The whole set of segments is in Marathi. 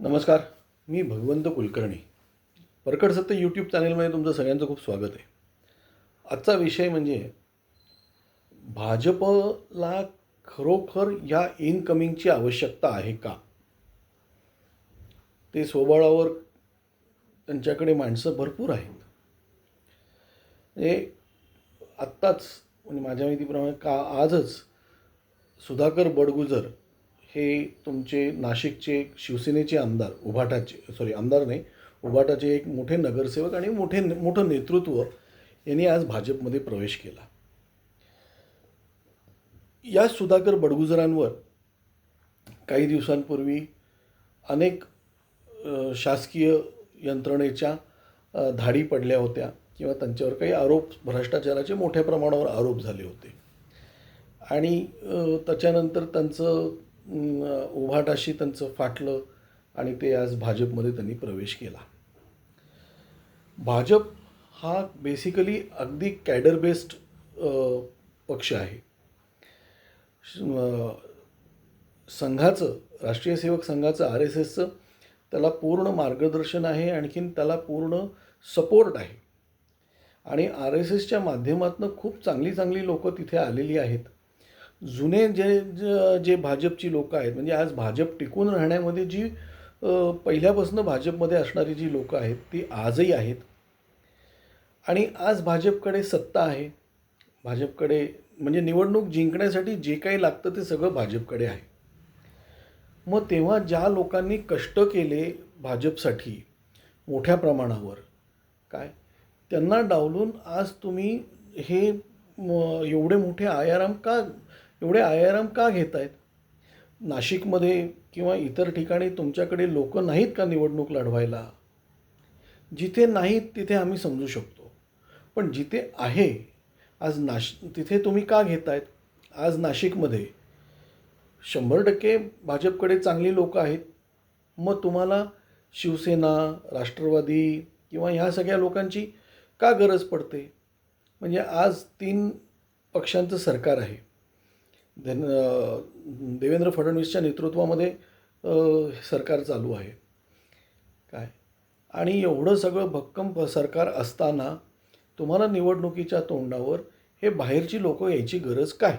नमस्कार मी भगवंत कुलकर्णी. परकड सत्य यूट्यूब चॅनेलमध्ये तुमचं सगळ्यांचं खूप स्वागत आहे. आजचा विषय म्हणजे भाजपला खरोखर या इनकमिंगची आवश्यकता आहे का? ते स्वबळावर त्यांच्याकडे माणसं भरपूर आहेत. म्हणजे आत्ताच म्हणजे माझ्या माहितीप्रमाणे का आजच सुधाकर बडगुजर हे तुमचे नाशिकचे शिवसेनेचे आमदार उभाटाचे सॉरी आमदार नाही उभाटाचे एक मोठे नगरसेवक आणि मोठे मोठं नेतृत्व यांनी आज भाजपमध्ये प्रवेश केला. या सुधाकर बडगुजरांवर काही दिवसांपूर्वी अनेक शासकीय यंत्रणेच्या धाडी पडल्या होत्या किंवा त्यांच्यावर काही आरोप भ्रष्टाचाराचे मोठ्या प्रमाणावर आरोप झाले होते. आणि त्याच्यानंतर त्यांचं उभाटाशी त्यांचं फाटलं आणि ते आज भाजपमध्ये त्यांनी प्रवेश केला. भाजप हा बेसिकली अगदी कॅडर बेस्ड पक्ष आहे. संघाचं राष्ट्रीय सेवक संघाचं आर एस एसचं त्याला पूर्ण मार्गदर्शन आहे आणखीन त्याला पूर्ण सपोर्ट आहे. आणि आर एस एसच्या माध्यमातून खूप चांगली चांगली लोकं तिथे आलेली आहेत. जुने जे जे भाजपची लोकं आहेत म्हणजे आज भाजप टिकून राहण्यामध्ये जी पहिल्यापासून भाजपमध्ये असणारी जी लोकं आहेत ती आजही आहेत. आणि आज भाजपकडे सत्ता आहे. भाजपकडे म्हणजे निवडणूक जिंकण्यासाठी जे काही लागतं ते सगळं भाजपकडे आहे. मग तेव्हा ज्या लोकांनी कष्ट केले भाजपसाठी मोठ्या प्रमाणावर काय? त्यांना डावलून आज तुम्ही हे एवढे मोठे आयाराम का एवढे आयाराम का घेत आहेत नाशिकमध्ये किंवा इतर ठिकाणी तुमच्याकडे लोक नाहीत का निवडणूक लढवायला? जिथे नाहीत तिथे आम्ही समजू शकतो. पण जिथे आहे आज नाश तिथे तुम्ही का घेत आहेत आज नाशिकमध्ये शंभर टक्के भाजपकडे चांगली लोक आहेत. मग तुम्हाला शिवसेना राष्ट्रवादी किंवा ह्या सगळ्या लोकांची का गरज पडते? म्हणजे आज तीन पक्षांचं सरकार आहे. धन देवेंद्र फडणवीसच्या नेतृत्वामध्ये सरकार चालू आहे. काय? आणि एवढं सगळं भक्कम सरकार असताना तुम्हाला निवडणुकीच्या तोंडावर हे बाहेरची लोकं यायची गरज काय?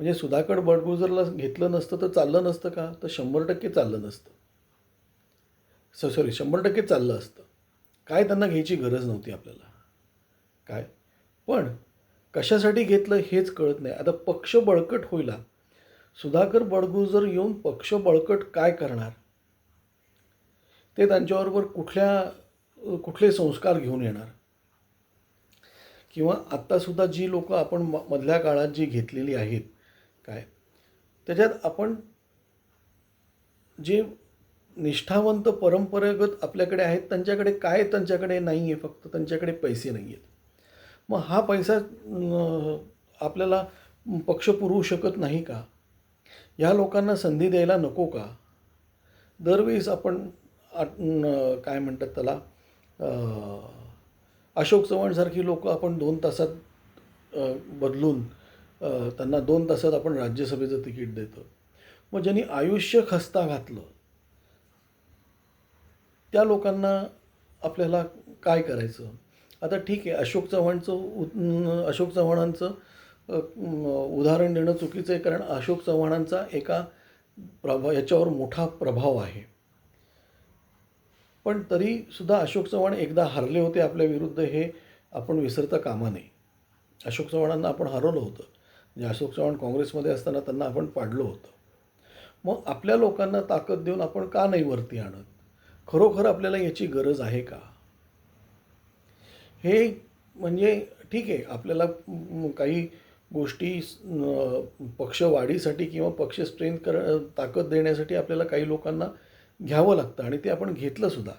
म्हणजे सुधाकर बडगुजरला घेतलं नसतं तर चाललं नसतं का? तर शंभर टक्के चाललं नसतं. स सॉरी शंभर टक्के चाललं असतं. काय त्यांना घ्यायची गरज नव्हती आपल्याला? काय? पण कशासाठी घेतलं हेच कळत नाही. आता पक्ष बळकट होईला सुधाकर बडगुजर येऊन पक्ष बळकट काय करणार? ते त्यांच्याबरोबर कुठल्या कुठले संस्कार घेऊन येणार? किंवा आत्तासुद्धा जी लोकं आपण म- मधल्या काळात जी घेतलेली आहेत काय? त्याच्यात आपण जे निष्ठावंत परंपरागत आपल्याकडे आहेत त्यांच्याकडे काय त्यांच्याकडे नाही आहे फक्त त्यांच्याकडे पैसे नाही आहेत मग हा पैसा आपल्याला पक्ष पुरवू शकत नाही का? ह्या लोकांना संधी द्यायला नको का? दरवेळेस आपण काय म्हणतात त्याला अशोक चव्हाणसारखी लोक आपण दोन तासात बदलून त्यांना दोन तासात आपण राज्यसभेचं तिकीट देतो. मग ज्यांनी आयुष्य खस्ता घातलं त्या लोकांना आपल्याला काय करायचं? आता ठीक आहे अशोक चव्हाणचं अशोक चव्हाणांचं उदाहरण देणं चुकीचं आहे कारण अशोक चव्हाणांचा एका प्रभा याच्यावर मोठा प्रभाव आहे. पण तरीसुद्धा अशोक चव्हाण एकदा हरले होते आपल्या विरुद्ध हे आपण विसरता कामा नये. अशोक चव्हाणांना आपण हरवलं होतं. म्हणजे अशोक चव्हाण काँग्रेसमध्ये असताना त्यांना आपण पाडलं होतं. मग आपल्या लोकांना ताकद देऊन आपण का नाही वरती आणत? खरोखर आपल्याला याची गरज आहे का? हे म्हणजे ठीक आहे आपल्याला काही गोष्टी पक्ष वाढीसाठी किंवा पक्ष स्ट्रेंथ कर ताकद देण्यासाठी आपल्याला काही लोकांना घ्यावं लागतं आणि ते आपण घेतलं सुद्धा.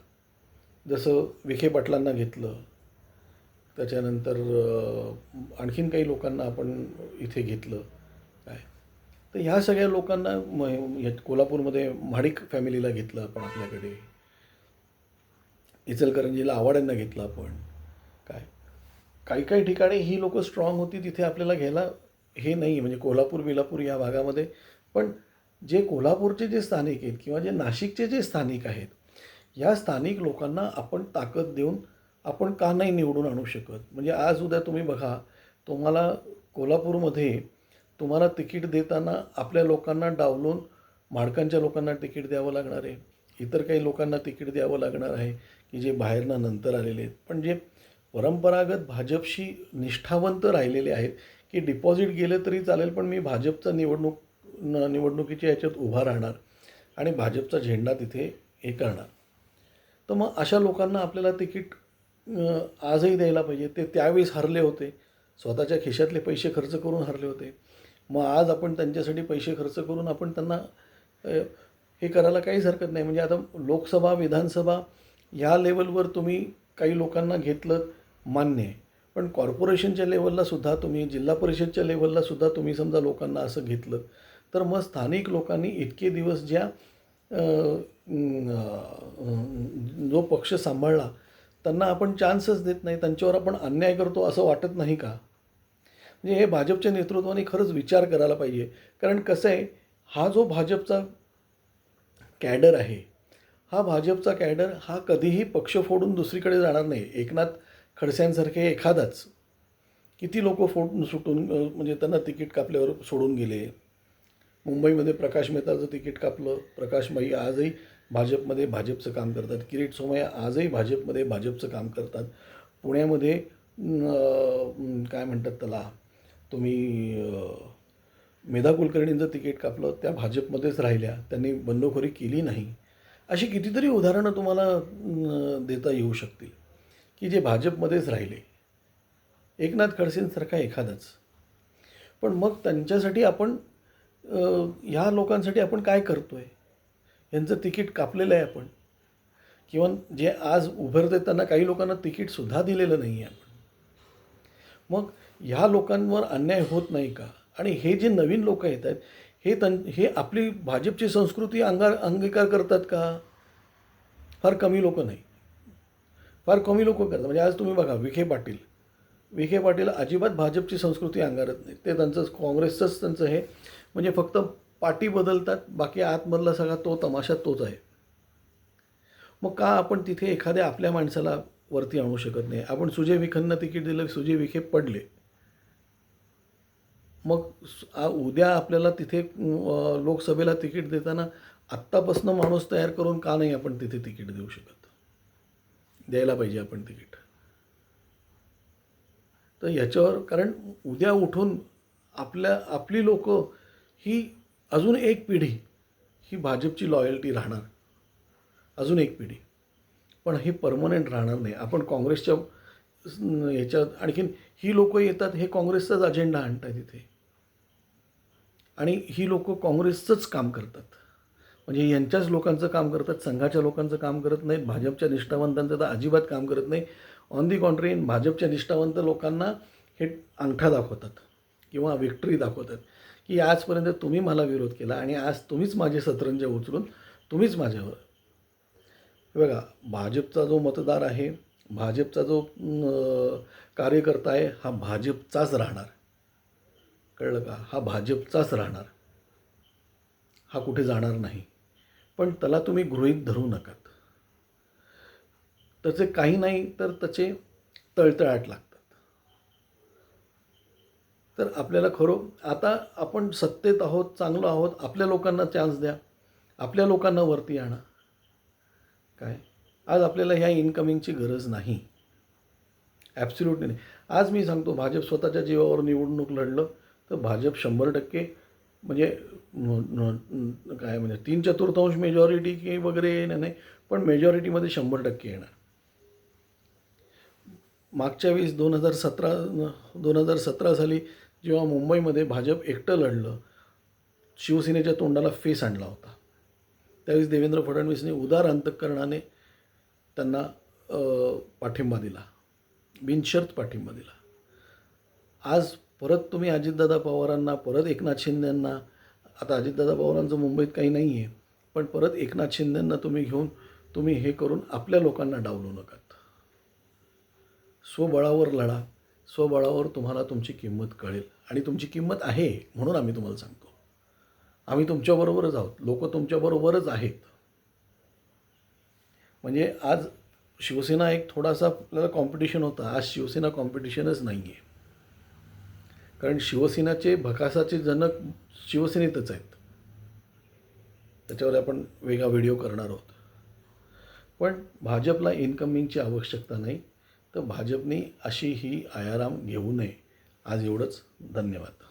जसं विखे पाटलांना घेतलं त्याच्यानंतर आणखीन काही लोकांना आपण इथे घेतलं काय? तर ह्या सगळ्या लोकांना म कोल्हापूरमध्ये महाडिक फॅमिलीला घेतलं आपण आपल्याकडे. इचलकरंजीला आवाड्यांना घेतलं आपण. काय? काही काही ठिकाणी ही लोकं स्ट्रॉंग होती तिथे आपल्याला घ्यायला हे नाही म्हणजे कोल्हापूर विलापूर या भागामध्ये. पण जे कोल्हापूरचे जे स्थानिक आहेत किंवा जे नाशिकचे जे स्थानिक आहेत या स्थानिक लोकांना आपण ताकद देऊन आपण का नाही निवडून आणू शकत? म्हणजे आज उद्या तुम्ही बघा तुम्हाला कोल्हापूरमध्ये तुम्हाला तिकीट देताना आपल्या लोकांना डावलून माडकांच्या लोकांना तिकीट द्यावं लागणार आहे. इतर काही लोकांना तिकीट द्यावं लागणार आहे की जे बाहेरनं नंतर आलेले आहेत. पण जे परंपरागत भाजपशी निष्ठावंत राहिलेले आहेत की डिपॉझिट गेलं तरी चालेल पण मी भाजपचा निवडणूक न निवडणुकीच्या याच्यात उभा राहणार आणि भाजपचा झेंडा तिथे हे करणार तर मग अशा लोकांना आपल्याला तिकीट आजही द्यायला पाहिजे. ते त्यावेळेस हरले होते. स्वतःच्या खिशातले पैसे खर्च करून हरले होते. मग आज आपण त्यांच्यासाठी पैसे खर्च करून आपण त्यांना हे करायला काहीच हरकत नाही. म्हणजे आता लोकसभा विधानसभा ह्या लेवलवर तुम्ही काही लोकांना घेतलं मान्य आहे. पण कॉर्पोरेशनच्या लेवलला सुद्धा तुम्ही जिल्हा परिषदच्या लेवलला सुद्धा तुम्ही समजा लोकांना असं घेतलं तर मग स्थानिक लोकांनी इतके दिवस ज्या जो पक्ष सांभाळला त्यांना आपण चान्सच देत नाही त्यांच्यावर आपण अन्याय करतो असं वाटत नाही का? म्हणजे हे भाजपच्या नेतृत्वाने खरंच विचार करायला पाहिजे. कारण कसं आहे हा जो भाजपचा कॅडर आहे हा भाजपचा कॅडर हा कधीही पक्ष फोडून दुसरीकडे जाणार नाही. एकनाथ खडस्यांसारखे एखादाच किती लोक फोटून सुटून म्हणजे त्यांना तिकीट कापल्यावर सोडून गेले. मुंबईमध्ये प्रकाश मेहताचं तिकीट कापलं. प्रकाश आजही भाजपमध्ये भाजपचं काम करतात. किरीट सोमय्या आजही भाजपमध्ये भाजपचं काम करतात. पुण्यामध्ये काय म्हणतात त्याला? तुम्ही मेधा कुलकर्णींचं तिकीट कापलं. त्या भाजपमध्येच राहिल्या. त्यांनी बंडखोरी केली नाही. अशी कितीतरी उदाहरणं तुम्हाला देता येऊ शकतील. की जे भाजपमध्येच राहिले. एकनाथ खडसेंसारखा एखादाच. पण मग त्यांच्यासाठी आपण ह्या लोकांसाठी आपण काय करतो आहे यांचं तिकीट कापलेलं आहे आपण. किंवा जे आज उभरते त्यांना काही लोकांना तिकीटसुद्धा दिलेलं नाही आहे आपण. मग ह्या लोकांवर अन्याय होत नाही का? आणि हे जे नवीन लोक येत आहेत हे तन हे आपली भाजपची संस्कृती अंगार अंगीकार करतात का? फार कमी लोक नाही. फार कमी लोक करतात. म्हणजे आज तुम्ही बघा विखे पाटील. विखे पाटील अजिबात भाजपची संस्कृती अंगारत नाही ते त्यांचं काँग्रेसचंच त्यांचं हे म्हणजे फक्त पाटी बदलतात बाकी आतमधला सगळा तो तमाशा तोच आहे. मग का आपण तिथे एखाद्या आपल्या माणसाला वरती आणू शकत नाही? आपण सुजय विखेंना तिकीट दिलं सुजय विखे पडले. मग उद्या आपल्याला तिथे लोकसभेला तिकीट देताना आत्तापासून माणूस तयार करून का नाही आपण तिथे तिकीट देऊ शकत? द्यायला पाहिजे आपण तिकीट. तर याच्यावर कारण उद्या उठून आपल्या आपली लोक ही अजून एक पिढी ही भाजपची लॉयल्टी राहणार. अजून एक पिढी. पण हे परमनंट राहणार नाही. आपण काँग्रेसच्या स- याच्यात आणखीन ही लोक येतात हे काँग्रेसचाच अजेंडा आणतात इथे. आणि ही लोक काँग्रेसचंच काम करतात. म्हणजे यांच्याच लोकांचं काम करतात संघाच्या लोकांचं काम करत नाहीत भाजपच्या निष्ठावंतांचं तर अजिबात काम करत नाही ऑन दी कॉन्ट्री भाजपच्या निष्ठावंत लोकांना हे अंगठा दाखवतात किंवा विक्ट्री दाखवतात की आजपर्यंत तुम्ही मला विरोध केला आणि आज तुम्हीच माझे सतरंज उचलून तुम्हीच माझ्यावर. बघा भाजपचा जो मतदार आहे भाजपचा जो कार्यकर्ता आहे हा भाजपचाच राहणार. कळलं का? हा भाजपचाच राहणार. हा कुठे जाणार नाही. पण त्याला तुम्ही गृहीत धरू नकात. त्याचे काही नाही तर त्याचे तळतळाट लागतात. तर आपल्याला खरो आता आपण सत्तेत आहोत चांगलो आहोत आपल्या लोकांना चान्स द्या. आपल्या लोकांना वरती आणा. काय? आज आपल्याला ह्या इन्कमिंगची गरज नाही. ॲब्स्युटली नाही. आज मी सांगतो भाजप स्वतःच्या जीवावर निवडणूक लढलं तर भाजप शंभर टक्के म्हणजे काय म्हणजे तीन चतुर्थांश मेजॉरिटी की वगैरे येणार नाही पण मेजॉरिटीमध्ये शंभर टक्के येणार. मागच्या वेळेस दोन हजार सतरा दोन हजार सतरा साली जेव्हा मुंबईमध्ये भाजप एकटं लढलं शिवसेनेच्या तोंडाला फेस आणला होता. त्यावेळेस देवेंद्र फडणवीसने उदार अंतकरणाने त्यांना पाठिंबा दिला. बिनशर्त पाठिंबा दिला. आज परत तुम्ही अजितदादा पवारांना परत एकनाथ शिंदेंना आता अजितदादा पवारांचं मुंबईत काही नाही आहे पण परत एकनाथ शिंदेंना तुम्ही घेऊन तुम्ही हे करून आपल्या लोकांना डावलू नकात. स्वबळावर लढा स्वबळावर तुम्हाला तुमची किंमत कळेल आणि तुमची किंमत आहे म्हणून आम्ही तुम्हाला सांगतो. आम्ही तुमच्याबरोबरच आहोत लोक तुमच्याबरोबरच आहेत. म्हणजे आज शिवसेना एक थोडासा आपल्याला कॉम्पिटिशन होता आज शिवसेना कॉम्पिटिशनच नाही आहे कारण शिवसेनाचे भकासाचे जनक शिवसेनेतच आहेत. त्याच्यावर आपण वेगळा व्हिडिओ करणार आहोत. पण भाजपला इन्कमिंगची आवश्यकता नाही तर भाजपने अशी ही आयाराम घेऊ नये. आज एवढंच. धन्यवाद.